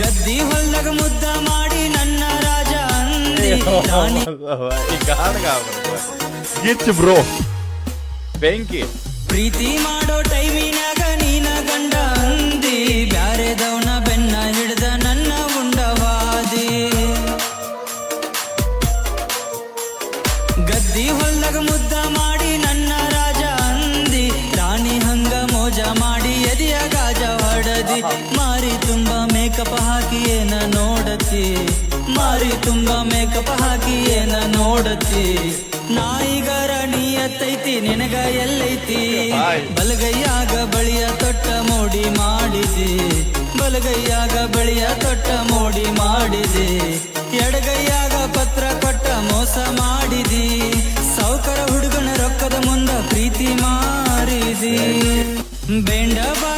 ಗದ್ದಿ ಹೊಲ್ದಾಗ ಮುದ್ದ ಮಾಡಿ ನನ್ನ ರಾಜ ಅಂದಿ. ರಾಣಿ. ಈ ಗಾನಗ ಗಿಚ್ ಬ್ರೋ ಬೆಂಕಿ. ಪ್ರೀತಿ ಮಾಡೋ ಟೈಮಿನಾಗ ನೀನ ಗಂಡ ಅಂದಿ. ಬ್ಯಾರೆದವನ ಬೆನ್ನ ಹಿಡ್ದ ನನ್ನ ಉಂಡವಾದಿ ಗದ್ದಿ ಹೊಲ್ದಾಗ ಮುದ್ದ ಮಾಡಿ ನನ್ನ ರಾಜ ಅಂದಿ. ರಾಣಿ ಹಂಗ ಮೋಜ ಮಾಡಿ ಎದೆಯ ಗಾಜ ಹೊಡದಿ. ಮಾರಿ ತುಂಬ ಮೇಕಪ್ ಹಾಕಿ ಏನ ನೋಡತಿ ಮಾರಿ ತುಂಬ ಮೇಕಪ್ ಹಾಕಿ ಏನ ನೋಡತಿ ನಾಯಿಗರ ನಿಯತ್ತೈತಿ ನಿನಗ ಎಲ್ಲೈತಿ? ಬಲಗೈಯಾಗ ಬಳಿಯ ತೊಟ್ಟ ಮೋಡಿ ಮಾಡಿದೆ. ಬಲಗೈಯಾಗ ಬಳಿಯ ತೊಟ್ಟ ಮೋಡಿ ಮಾಡಿದೆ. ಎಡಗೈಯಾಗ ಪತ್ರ ಕೊಟ್ಟ ಮೋಸ ಮಾಡಿದಿ. ಸೌಕರ ಹುಡುಗನ ರೊಕ್ಕದ ಮುಂದ ಪ್ರೀತಿ ಮಾರಿದಿ ಬೆಂಡ ಬಾಜ